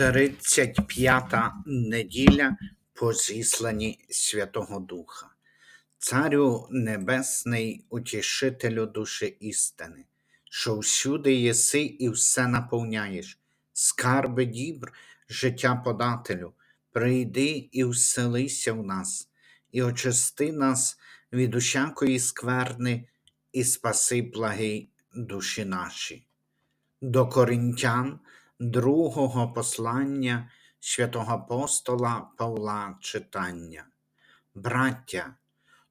35-та неділя по зісланні Святого Духа. Царю Небесний, утішителю душі істини, що всюди єси і все наповняєш, скарби дібр, життя подателю, прийди і вселися в нас, і очисти нас від усякої скверни, і спаси благи душі наші. До Коринтян другого послання святого апостола Павла читання. Браття,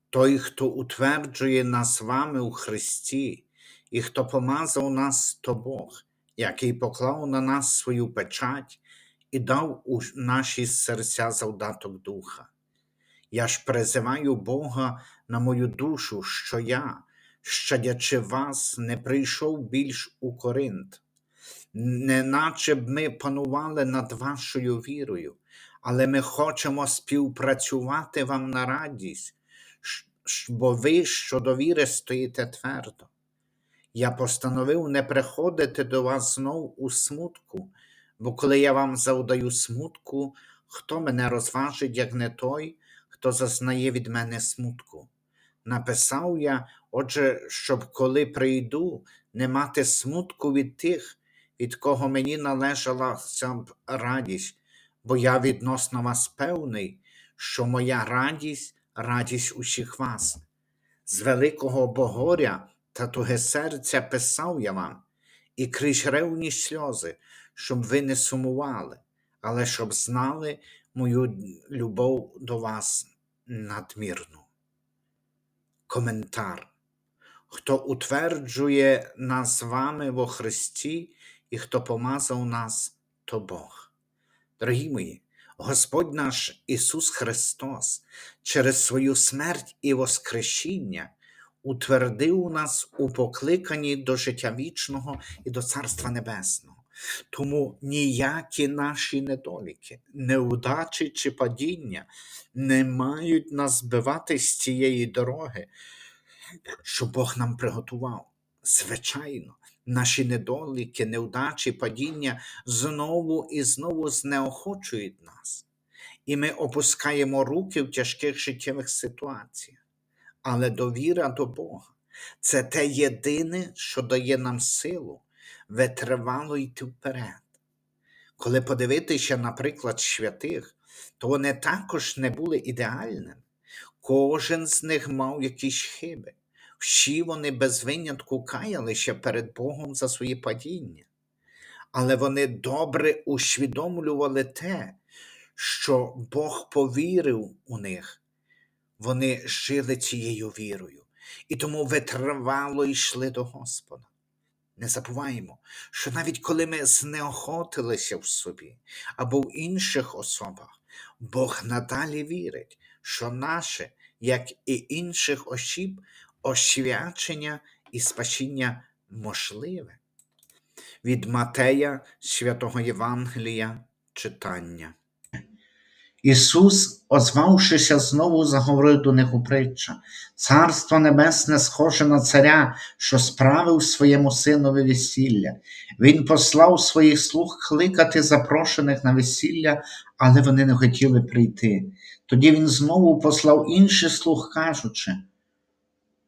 той, хто утверджує нас вами у Христі, і хто помазав нас, то Бог, який поклав на нас свою печать і дав у наші серця завдаток духа. Я ж призиваю Бога на мою душу, що я, щадячи вас, не прийшов більш у Коринт, неначе б ми панували над вашою вірою, але ми хочемо співпрацювати вам на радість, бо ви щодо віри стоїте твердо. Я постановив не приходити до вас знов у смутку, бо коли я вам завдаю смутку, хто мене розважить, як не той, хто зазнає від мене смутку. Написав я, отже, щоб коли прийду, не мати смутку від тих, від кого мені належалася б радість, бо я відносно вас певний, що моя радість радість усіх вас. З великого богоря та туге серця писав я вам, і крізь ревні сльози, щоб ви не сумували, але щоб знали мою любов до вас надмірну. Коментар. Хто утверджує нас з вами во Христі і хто помазав нас, то Бог. Дорогі мої, Господь наш Ісус Христос через свою смерть і воскресіння утвердив нас у покликанні до життя вічного і до Царства Небесного. Тому ніякі наші недоліки, неудачі чи падіння не мають нас збивати з цієї дороги, що Бог нам приготував. Звичайно, наші недоліки, неудачі, падіння знову і знову знеохочують нас, і ми опускаємо руки в тяжких життєвих ситуаціях. Але довіра до Бога це те єдине, що дає нам силу витривало йти вперед. Коли подивитися, наприклад, святих, то вони також не були ідеальними. Кожен з них мав якісь хиби. Всі вони без винятку каялися перед Богом за свої падіння. Але вони добре усвідомлювали те, що Бог повірив у них. Вони жили цією вірою і тому витривало йшли до Господа. Не забуваємо, що навіть коли ми знеохотилися в собі або в інших особах, Бог надалі вірить, що наше, як і інших осіб, освячення і спасіння можливе. Від Матея Святого Євангелія читання. Ісус, озвавшися знову, заговорив до них у притча. Царство Небесне схоже на царя, що справив своєму синові весілля. Він послав своїх слуг кликати запрошених на весілля, але вони не хотіли прийти. Тоді він знову послав інших слуг, кажучи: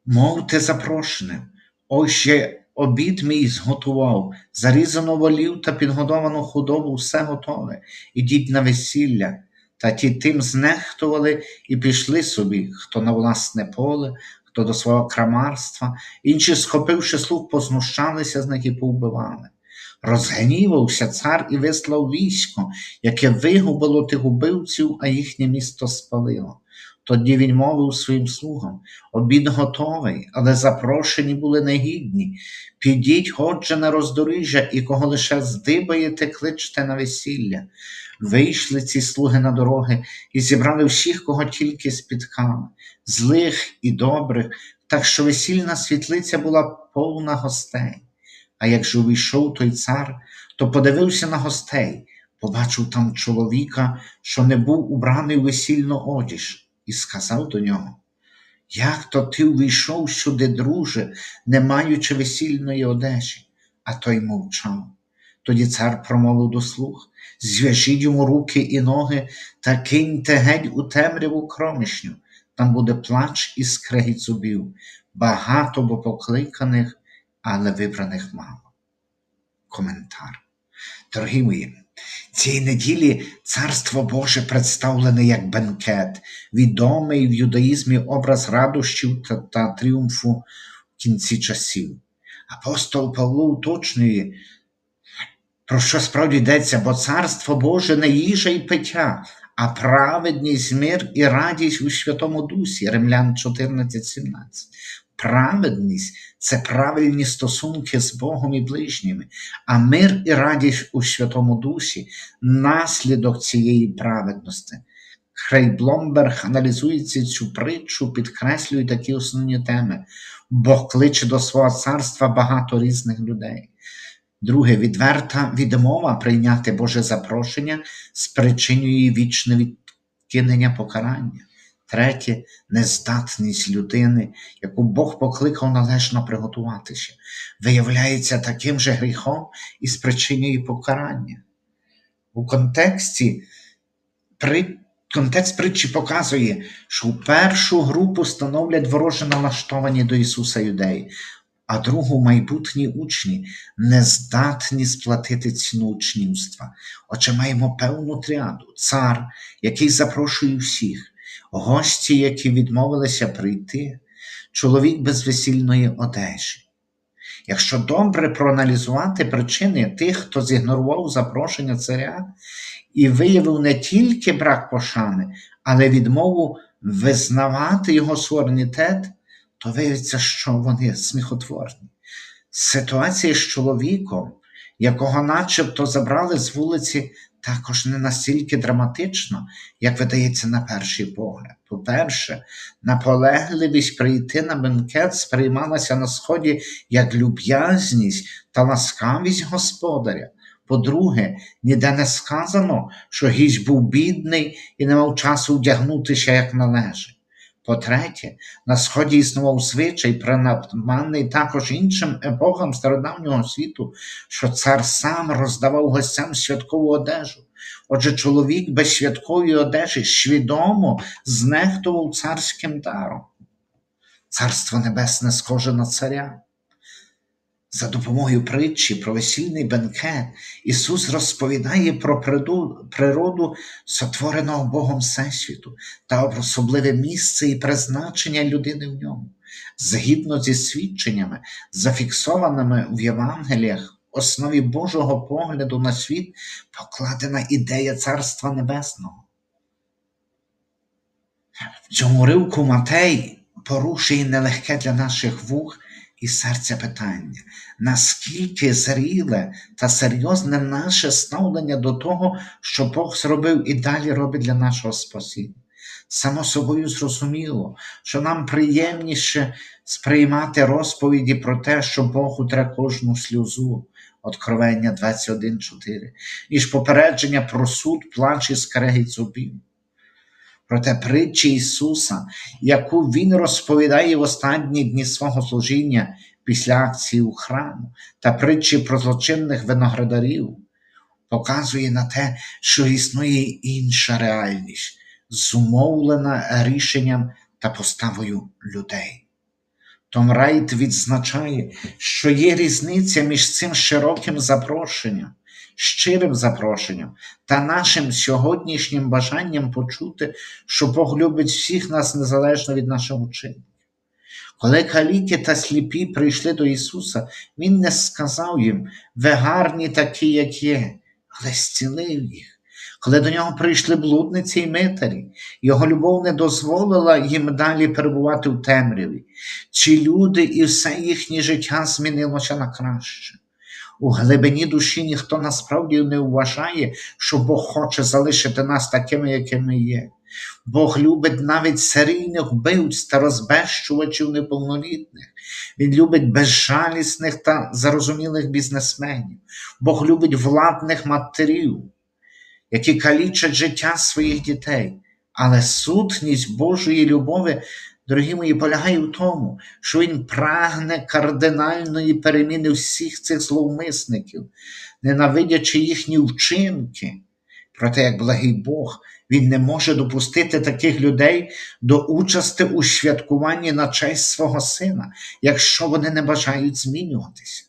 Мовте запрошеним, ось я обід мій зготував, зарізану волів та підгодовану худобу, все готове. Ідіть на весілля. Та ті тим знехтували і пішли собі, хто на власне поле, хто до свого крамарства, інші, схопивши слух, познущалися з них і повбивали. Розгнівався цар і вислав військо, яке вигубило тих убивців, а їхнє місто спалило. Тоді він мовив своїм слугам: обід готовий, але запрошені були негідні. Підіть, отже, на роздоріжжя, і кого лише здибаєте, кличте на весілля. Вийшли ці слуги на дороги і зібрали всіх, кого тільки спіткали, злих і добрих, так що весільна світлиця була повна гостей. А як же увійшов той цар, то подивився на гостей, побачив там чоловіка, що не був убраний у весільну одіж, і сказав до нього: Як то ти увійшов сюди, друже, не маючи весільної одежі? А той мовчав. Тоді цар промовив до слуг зв'яжіть йому руки і ноги та киньте геть у темряву кромішню. Там буде плач і скрегіт зубів, багато бо покликаних, але вибраних мало. Коментар. Дорогі мої, цієї неділі Царство Боже представлене як бенкет, відомий в юдаїзмі образ радощів та, та тріумфу в кінці часів. Апостол Павло уточнює, про що справді йдеться, бо Царство Боже не їжа і пиття, а праведність, мир і радість у Святому Дусі. Римлян 14:17. Праведність це правильні стосунки з Богом і ближніми, а мир і радість у Святому Дусі наслідок цієї праведності. Хрей Бломберг аналізуючи цю притчу, підкреслює такі основні теми. Бог кличе до свого царства багато різних людей. Друге, відверта відмова прийняти Боже запрошення спричинює вічне відкинення покарання. Третє нездатність людини, яку Бог покликав належно приготуватися, виявляється таким же гріхом і спричинює покарання. У контексті при, контекст притчі показує, що першу групу становлять вороже налаштовані до Ісуса юдеї, а другу майбутні учні нездатні сплатити ціну учнівства. Отже, маємо певну тріаду, цар, який запрошує всіх, гості, які відмовилися прийти, чоловік без весільної одежі. Якщо добре проаналізувати причини тих, хто зігнорував запрошення царя і виявив не тільки брак пошани, але відмову визнавати його суверенітет, то виявиться, що вони сміхотворні. Ситуація з чоловіком, якого начебто забрали з вулиці, також не настільки драматична, як видається на перший погляд. По-перше, наполегливість прийти на бенкет сприймалася на сході як люб'язність та ласкавість господаря. По-друге, ніде не сказано, що гість був бідний і не мав часу вдягнутися як належить. По-третє, на сході існував звичай, принаманний також іншим епохам стародавнього світу, що цар сам роздавав гостям святкову одежу. Отже, чоловік без святкової одежі свідомо знехтував царським даром. Царство Небесне схоже на царя. За допомогою притчі про весільний бенкет Ісус розповідає про природу сотвореного Богом Всесвіту та особливе місце і призначення людини в ньому. Згідно зі свідченнями, зафіксованими в Євангеліях, в основі Божого погляду на світ покладена ідея Царства Небесного. В цьому ривку Матей порушує нелегке для наших вух і серця питання, наскільки зріле та серйозне наше ставлення до того, що Бог зробив і далі робить для нашого спасіння. Само собою зрозуміло, що нам приємніше сприймати розповіді про те, що Бог утре кожну сльозу, Откровення 21.4, ніж попередження про суд, плач і скрегіт зубів. Проте притчі Ісуса, яку Він розповідає в останні дні свого служіння після акції у храму, та притчі про злочинних виноградарів, показує на те, що існує інша реальність, зумовлена рішенням та поставою людей. Том Райт відзначає, що є різниця між цим широким запрошенням щирим запрошенням та нашим сьогоднішнім бажанням почути, що Бог любить всіх нас незалежно від нашого вчинку. Коли каліки та сліпі прийшли до Ісуса, Він не сказав їм, ви гарні такі, як є, але зцілив їх. Коли до нього прийшли блудниці й митарі, його любов не дозволила їм далі перебувати в темряві. Ці люди і все їхнє життя змінилося на краще. У глибині душі ніхто насправді не вважає, що Бог хоче залишити нас такими, якими є. Бог любить навіть серійних вбивць та розбещувачів неповнолітних. Він любить безжалісних та зарозумілих бізнесменів. Бог любить владних матерів, які калічать життя своїх дітей. Але сутність Божої любові дорогі мої, полягає в тому, що він прагне кардинальної переміни всіх цих зловмисників, ненавидячи їхні вчинки. Проте, як благий Бог, він не може допустити таких людей до участі у святкуванні на честь свого сина, якщо вони не бажають змінюватися.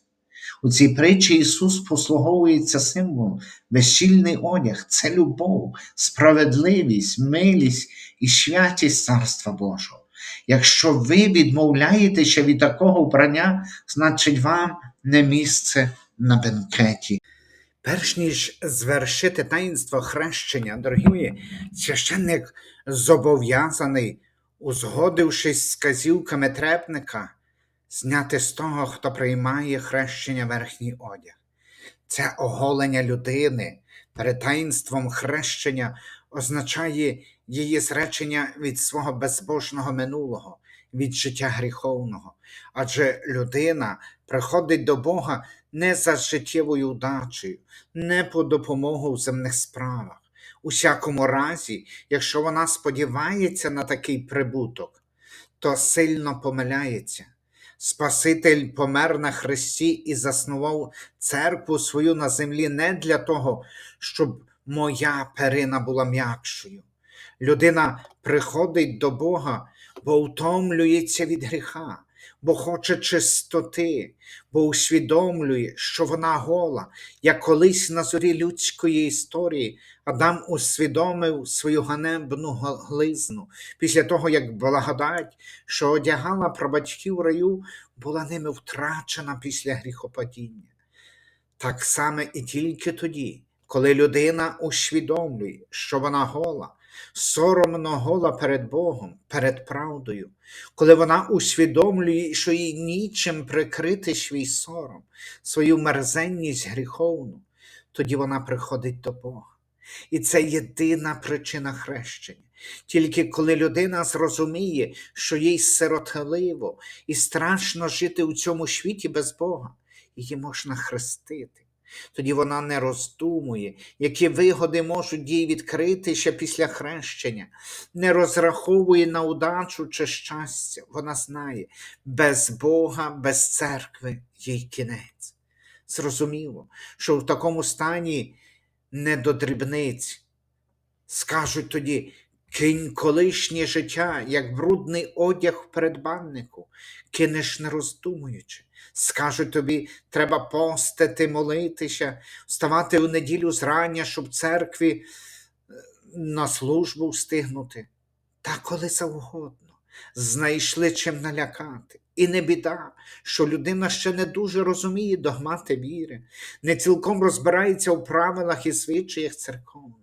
У цій притчі Ісус послуговується символом, весільний одяг це любов, справедливість, милість і святість Царства Божого. Якщо ви відмовляєтеся від такого вбрання, значить вам не місце на бенкеті. Перш ніж звершити таїнство хрещення, дорогі мої, священник зобов'язаний, узгодившись з казівками трепника, зняти з того, хто приймає хрещення верхній одяг. Це оголення людини перед таїнством хрещення означає її зречення від свого безбожного минулого, від життя гріховного. Адже людина приходить до Бога не за життєвою удачею, не по допомогу в земних справах. У всякому разі, якщо вона сподівається на такий прибуток, то сильно помиляється. Спаситель помер на Христі і заснував церкву свою на землі не для того, щоб моя перина була м'якшою. Людина приходить до Бога, бо втомлюється від гріха, бо хоче чистоти, бо усвідомлює, що вона гола, як колись на зорі людської історії Адам усвідомив свою ганебну глизну після того, як благодать, що одягала прабатьків раю, була ними втрачена після гріхопадіння. Так само і тільки тоді, коли людина усвідомлює, що вона гола, соромно гола перед Богом, перед правдою, коли вона усвідомлює, що їй нічим прикрити свій сором, свою мерзенність гріховну, тоді вона приходить до Бога. І це єдина причина хрещення. Тільки коли людина зрозуміє, що їй сиротливо і страшно жити у цьому світі без Бога, її можна хрестити. Тоді вона не роздумує, які вигоди можуть їй відкрити ще після хрещення, не розраховує на удачу чи щастя. Вона знає, без Бога, без церкви їй кінець. Зрозуміло, що в такому стані не до дрібниць. Скажуть тоді, кинь колишнє життя, як брудний одяг в передбаннику, кинеш не роздумуючи. Скажуть тобі, треба постити, молитися, вставати у неділю зрання, щоб церкві е, на службу встигнути. Та коли завгодно, знайшли чим налякати. І не біда, що людина ще не дуже розуміє догмати віри, не цілком розбирається у правилах і звичаях церковних.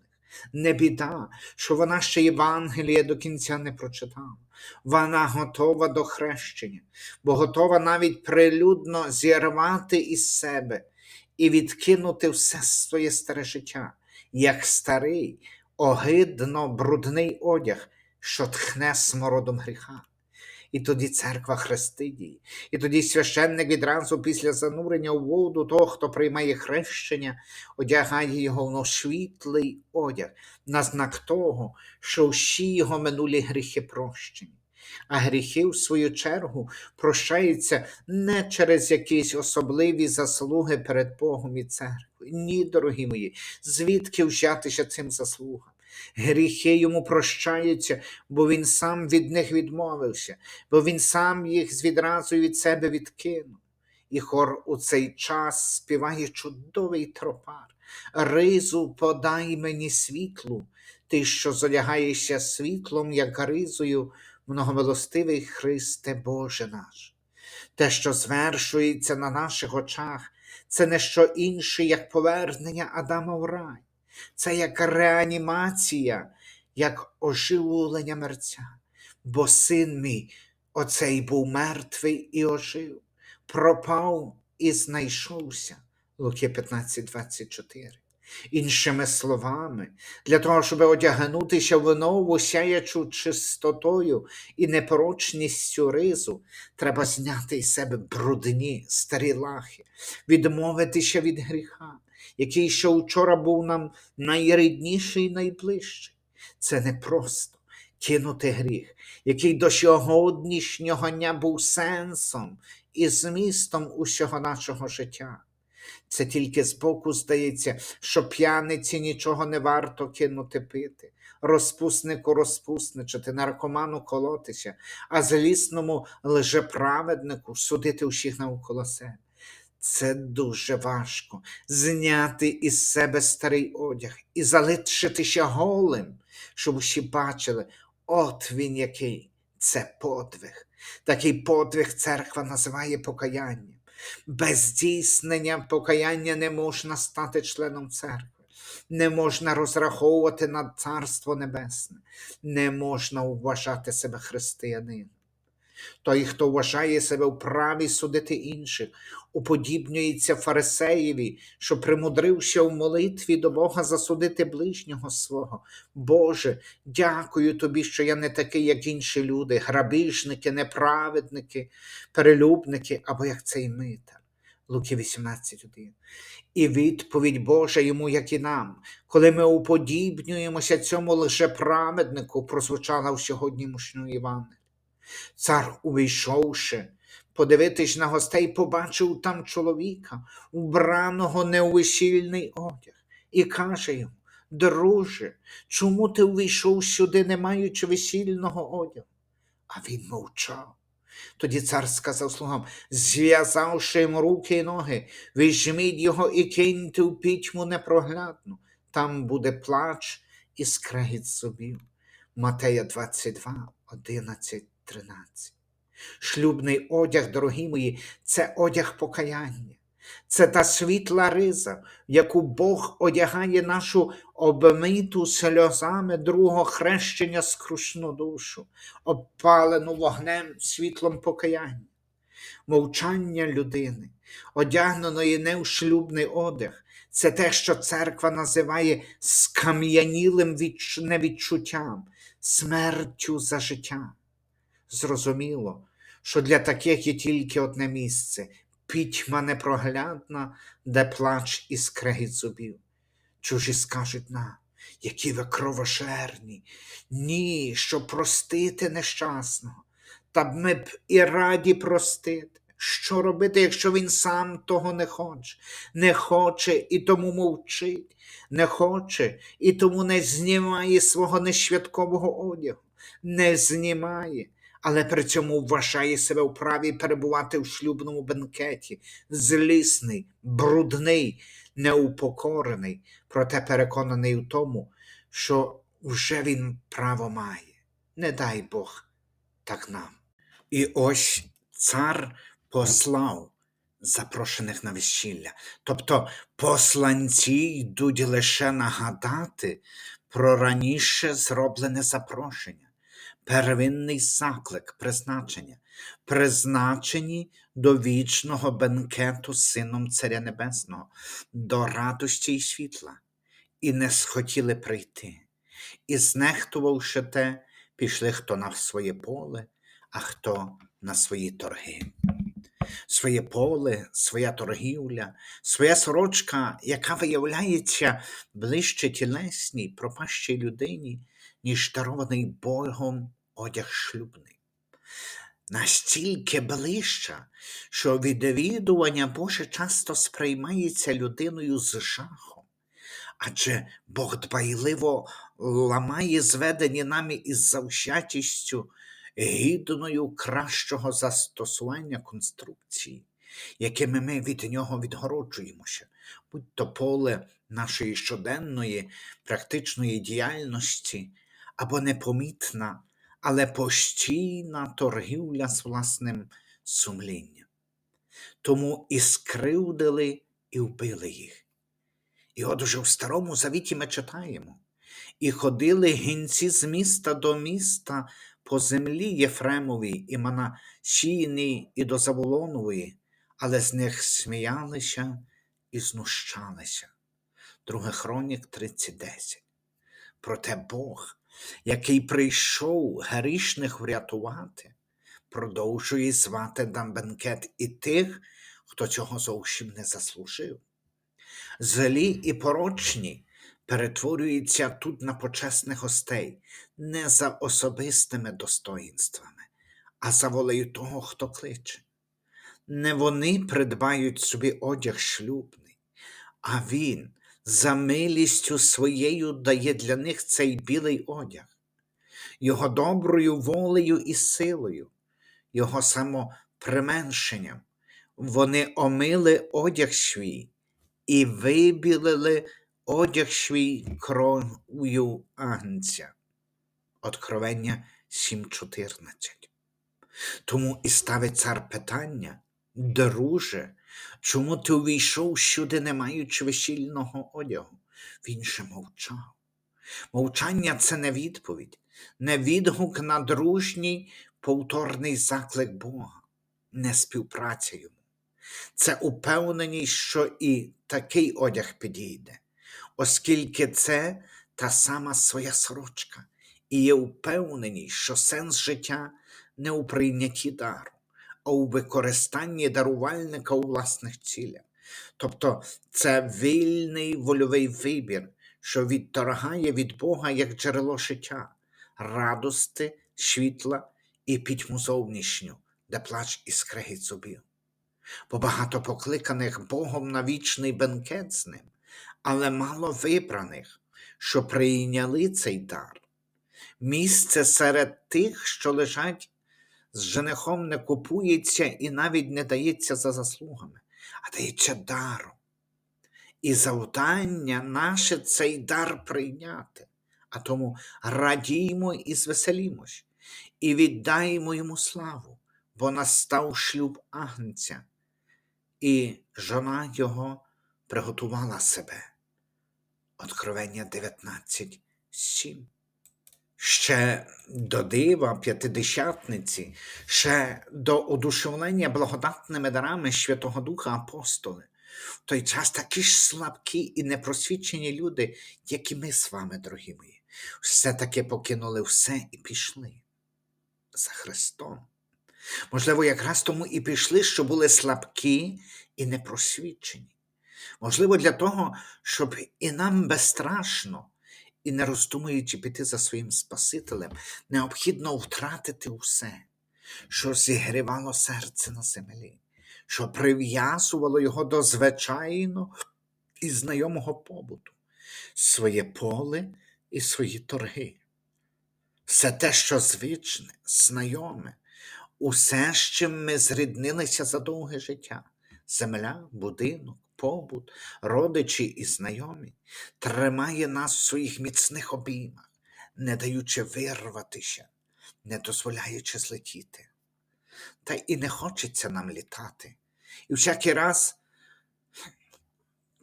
Не біда, що вона ще Євангелія до кінця не прочитала. Вона готова до хрещення, бо готова навіть прилюдно зірвати із себе і відкинути все своє старе життя, як старий, огидно брудний одяг, що тхне смородом гріха. І тоді церква хрестить її. І тоді священник відразу після занурення у воду того, хто приймає хрещення, одягає його в світлий одяг на знак того, що всі його минулі гріхи прощені. А гріхи, в свою чергу, прощаються не через якісь особливі заслуги перед Богом і церквою. Ні, дорогі мої, звідки взятися цим заслугам? Гріхи йому прощаються, бо він сам від них відмовився, бо він сам їх відразу від себе відкинув. І хор у цей час співає чудовий тропар. Ризу подай мені світлу, ти, що зодягаєшся світлом, як ризою, многомилостивий Христе Боже наш. Те, що звершується на наших очах, це не що інше, як повернення Адама в рай. Це як реанімація, як оживлення мерця. Бо син мій, оцей був мертвий і ожив, пропав і знайшовся. Луки 15, 24. Іншими словами, для того, щоб одягнутися в нову сяячу чистотою і непорочністю ризу, треба зняти із себе брудні старі лахи, відмовитися від гріха, який ще вчора був нам найрідніший і найближчий. Це не просто кинути гріх, який до сьогоднішнього дня був сенсом і змістом усього нашого життя. Це тільки збоку здається, що п'яниці нічого не варто кинути пити, розпуснику розпусничати, наркоману колотися, а злісному лжеправеднику судити усіх навколо себе. Це дуже важко зняти із себе старий одяг і залишитися голим, щоб усі бачили, от він який це подвиг. Такий подвиг церква називає покаянням. Без здійснення покаяння не можна стати членом церкви, не можна розраховувати на Царство Небесне, не можна вважати себе християнином. Той, хто вважає себе вправі судити інших, уподібнюється фарисеєві, що примудрився в молитві до Бога засудити ближнього свого. Боже, дякую тобі, що я не такий, як інші люди, грабіжники, неправедники, перелюбники або як цей митар. Луки 18.1. І відповідь Божа йому, як і нам, коли ми уподібнюємося цьому лжеправеднику, прозвучала в сьогоднішньому Івангелії. Цар, увійшовши, подивитись на гостей, побачив там чоловіка, убраного не у весільний одяг, і каже йому: Друже, чому ти увійшов сюди, не маючи весільного одягу? А він мовчав. Тоді цар сказав слугам, зв'язавши йому руки і ноги, візьміть його і киньте у пітьму непроглядну. Там буде плач і скрегіт зубів. Матея 22, 11, 13. Шлюбний одяг, дорогі мої, це одяг покаяння. Це та світла риза, в яку Бог одягає нашу обмиту сльозами другого хрещення скрушну душу, обпалену вогнем світлом покаяння. Мовчання людини, одягненої не в шлюбний одяг, це те, що церква називає скам'янілим невідчуттям, смертю за життя. Зрозуміло, що для таких є тільки одне місце пітьма непроглядна, де плач і скрегіт зубів. Чужі скажуть нам, які ви кровошерні, ні, щоб простити нещасного. Та б ми б і раді простити. Що робити, якщо він сам того не хоче, не хоче і тому мовчить, не хоче і тому не знімає свого несвяткового одягу, не знімає, але при цьому вважає себе вправі перебувати в шлюбному бенкеті, злісний, брудний, неупокорений, проте переконаний у тому, що вже він право має. Не дай Бог так нам. І ось цар послав запрошених на весілля. Тобто посланці йдуть лише нагадати про раніше зроблене запрошення, первинний заклик, призначення, призначені до вічного бенкету Сином Царя Небесного, до радості й світла, і не схотіли прийти. І знехтувавши те, пішли хто на своє поле, а хто на свої торги. Своє поле, своя торгівля, своя сорочка, яка виявляється ближче тілесній, пропащій людині, ніж дарований Богом одяг шлюбний. Настільки ближча, що відвідування Боже часто сприймається людиною з жахом, адже Бог дбайливо ламає зведені нами із завзятістю гідною кращого застосування конструкції, якими ми від нього відгороджуємося, будь то поле нашої щоденної практичної діяльності або непомітна, але постійна торгівля з власним сумлінням. Тому і скривдили, і вбили їх. І от уже в Старому Завіті ми читаємо. І ходили гінці з міста до міста по землі Єфремовій, і Манашійній, і до Заволонової, але з них сміялися і знущалися. Друге Хронік 30.10. Проте Бог, який прийшов грішних врятувати, продовжує звати на бенкет і тих, хто цього зовсім не заслужив. Злі і порочні перетворюється тут на почесних гостей не за особистими достоїнствами, а за волею того, хто кличе. Не вони придбають собі одяг шлюбний, а він за милістю своєю дає для них цей білий одяг, його доброю волею і силою, його самоприменшенням. Вони омили одяг свій і вибілили одяг свій кров'ю агнця. Откровення 7.14. Тому і ставить цар питання, друже, чому ти увійшов сюди, не маючи весільного одягу? Він же мовчав. Мовчання це не відповідь, не відгук на дружній повторний заклик Бога, не співпраця йому. Це упевненість, що і такий одяг підійде, оскільки це та сама своя сорочка, і є впевненість, що сенс життя не у прийнятті дару, а у використанні дарувальника у власних цілях. Тобто це вільний вольовий вибір, що відторгає від Бога як джерело життя, радости, світла і пітьму зовнішню, де плач і скрегіт зубів. Бо багато покликаних Богом на вічний бенкет з ним, але мало вибраних, що прийняли цей дар. Місце серед тих, що лежать з женихом, не купується і навіть не дається за заслугами, а дається даром. І завдання наше цей дар прийняти, а тому радіймо і звеселімось, і віддаємо йому славу, бо настав шлюб агнця, і жона його приготувала себе. Откровення 19, 7. Ще до дива п'ятидесятниці, ще до одушевлення благодатними дарами Святого Духа апостоли. В той час такі ж слабкі і непросвічені люди, як і ми з вами, дорогі мої, все-таки покинули все і пішли за Христом. Можливо, якраз тому і пішли, що були слабкі і непросвічені. Можливо, для того, щоб і нам безстрашно, і не роздумуючи піти за своїм Спасителем, необхідно втратити усе, що зігрівало серце на землі, що прив'язувало його до звичайного і знайомого побуту, своє поле і свої торги. Все те, що звичне, знайоме, усе, з чим ми зріднилися за довге життя земля, будинок, побут, родичі і знайомі, тримає нас в своїх міцних обіймах, не даючи вирватися, не дозволяючи злетіти. Та і не хочеться нам літати. І всякий раз,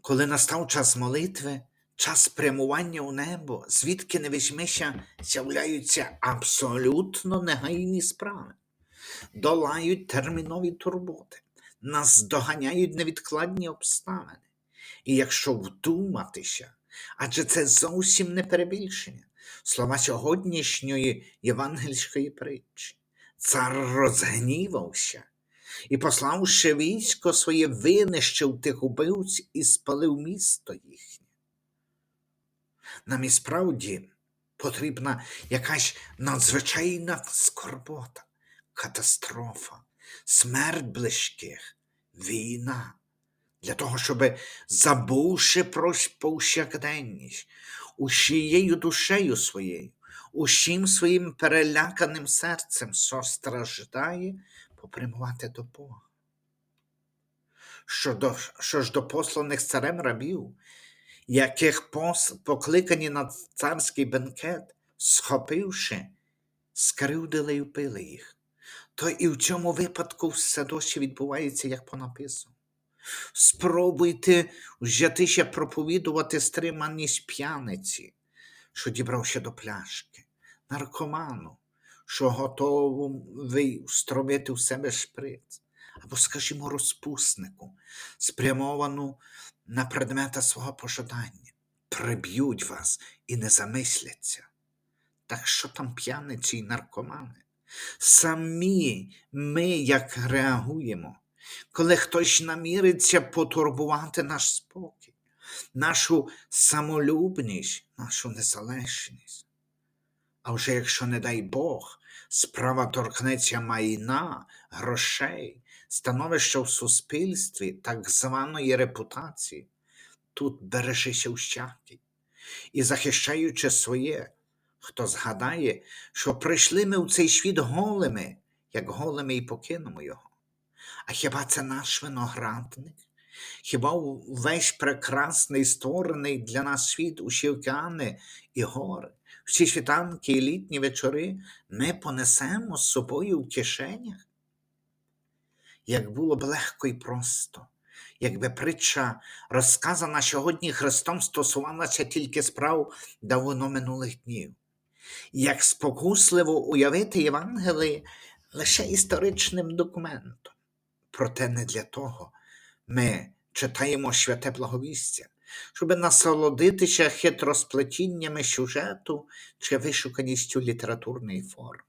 коли настав час молитви, час спрямування у небо, звідки не візьмися, з'являються абсолютно негайні справи, долають термінові турботи нас доганяють невідкладні обставини. І якщо вдуматися, адже це зовсім не перебільшення, слова сьогоднішньої євангельської притчі. Цар розгнівався і, пославши військо своє, винищив тих убивць і спалив місто їхнє. Нам і справді потрібна якась надзвичайна скорбота, катастрофа, смерть близьких, війна, для того, щоб, забувши про повсякденність, усією душею своєю, усім своїм переляканим серцем состраждає, попрямувати до Бога. Що, до, що ж до посланих царем рабів, яких пос, покликані на царський бенкет, схопивши, скривдили й впили їх то і в цьому випадку все досі відбувається, як по напису. Спробуйте взятися проповідувати стриманість п'яниці, що дібрався до пляшки, наркоману, що готовий встромити в себе шприц, або, скажімо, розпуснику, спрямовану на предмета свого пожадання. Приб'ють вас і не замисляться. Так що там п'яниці й наркомани? Самі ми як реагуємо, коли хтось наміриться потурбувати наш спокій, нашу самолюбність, нашу незалежність. А вже якщо, не дай Бог, справа торкнеться майна, грошей, становища в суспільстві, так званої репутації, тут бережися ущаки. І захищаючи своє, хто згадає, що прийшли ми в цей світ голими, як голими і покинемо його. А хіба це наш виноградник? Хіба весь прекрасний створений для нас світ, усі океани і гори, всі світанки і літні вечори ми понесемо з собою в кишенях? Як було б легко і просто, якби притча, розказана сьогодні Христом, стосувалася тільки справ давно минулих днів. Як спокусливо уявити Євангелії лише історичним документом. Проте не для того ми читаємо святе благовістя, щоб насолодитися хитросплетіннями сюжету чи вишуканістю літературної форми.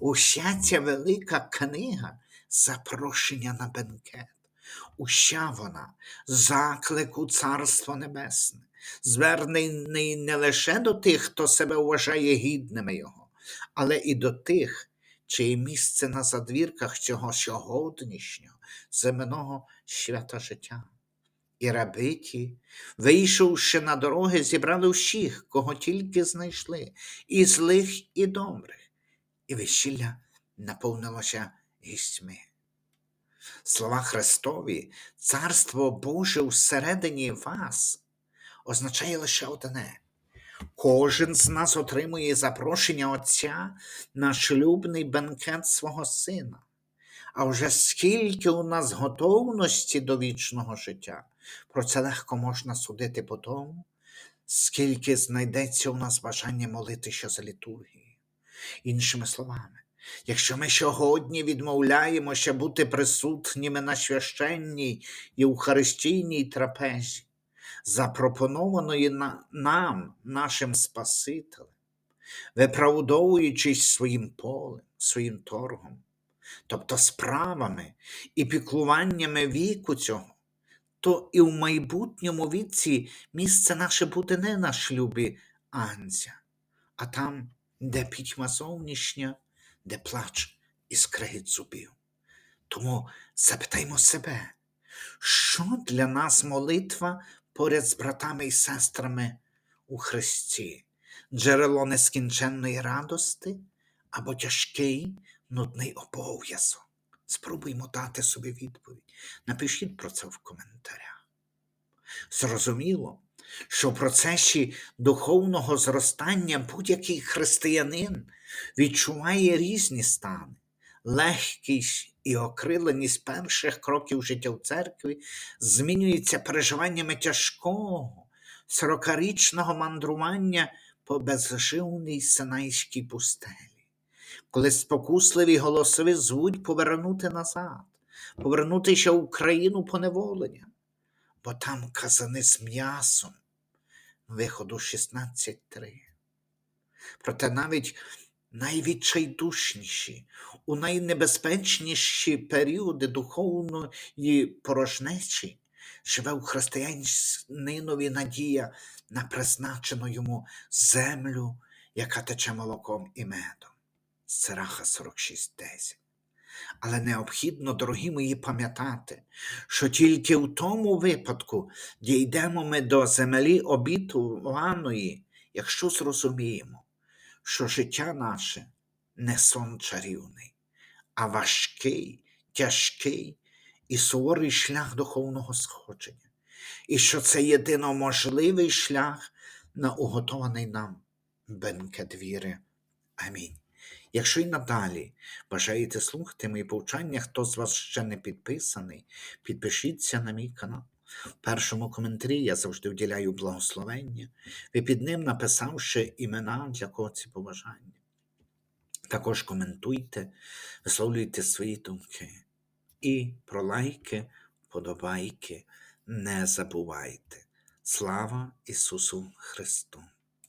Уся ця велика книга запрошення на бенкет. Уся вона заклик у Царство Небесне, звернений не лише до тих, хто себе вважає гідними його, але і до тих, чиє місце на задвірках цього сьогоднішнього земного свята життя. І рабиті, вийшовши на дороги, зібрали всіх, кого тільки знайшли, і злих, і добрих, і весілля наповнилося гістьми. Слова Христові, Царство Боже всередині вас означає лише одне. Кожен з нас отримує запрошення Отця на шлюбний бенкет свого сина. А вже скільки у нас готовності до вічного життя, про це легко можна судити по тому, скільки знайдеться у нас бажання молитися за літургією. Іншими словами, якщо ми сьогодні відмовляємося бути присутніми на священній і Євхаристійній трапезі, запропонованої на, нам, нашим Спасителем, виправдовуючись своїм полем, своїм торгом, тобто справами і піклуваннями віку цього, то і в майбутньому віці місце наше буде не на шлюбі Анця, а там, де пітьма зовнішня, де плач і скрегіт зубів. Тому запитаймо себе, що для нас молитва поряд з братами і сестрами у Христі, джерело нескінченної радости або тяжкий нудний обов'язок. Спробуймо дати собі відповідь. Напишіть про це в коментарях. Зрозуміло, що в процесі духовного зростання будь-який християнин відчуває різні стани, легкість і окриленість перших кроків життя в церкві змінюється переживаннями тяжкого, сорокарічного мандрування по безживній Синайській пустелі коли спокусливі голоси звуть повернути назад, повернутися в Україну поневолення, бо там казани з м'ясом, виходу 16.3. Проте навіть найвідчайдушніші, у найнебезпечніші періоди духовної порожнечі живе у християнинові надія на призначену йому землю, яка тече молоком і медом. Сираха 46.10. Але необхідно, дорогі мої, пам'ятати, що тільки в тому випадку дійдемо ми до землі обітуваної, якщо зрозуміємо, що життя наше не сон чарівний, а важкий, тяжкий і суворий шлях духовного сходження, і що це єдино можливий шлях на уготований нам бенкет віри. Амінь. Якщо й надалі бажаєте слухати мої повчання, хто з вас ще не підписаний, підпишіться на мій канал. В першому коментарі я завжди вділяю благословення, і під ним написавши імена, для кого ці побажання. Також коментуйте, висловлюйте свої думки. І про лайки, подобайки не забувайте. Слава Ісусу Христу!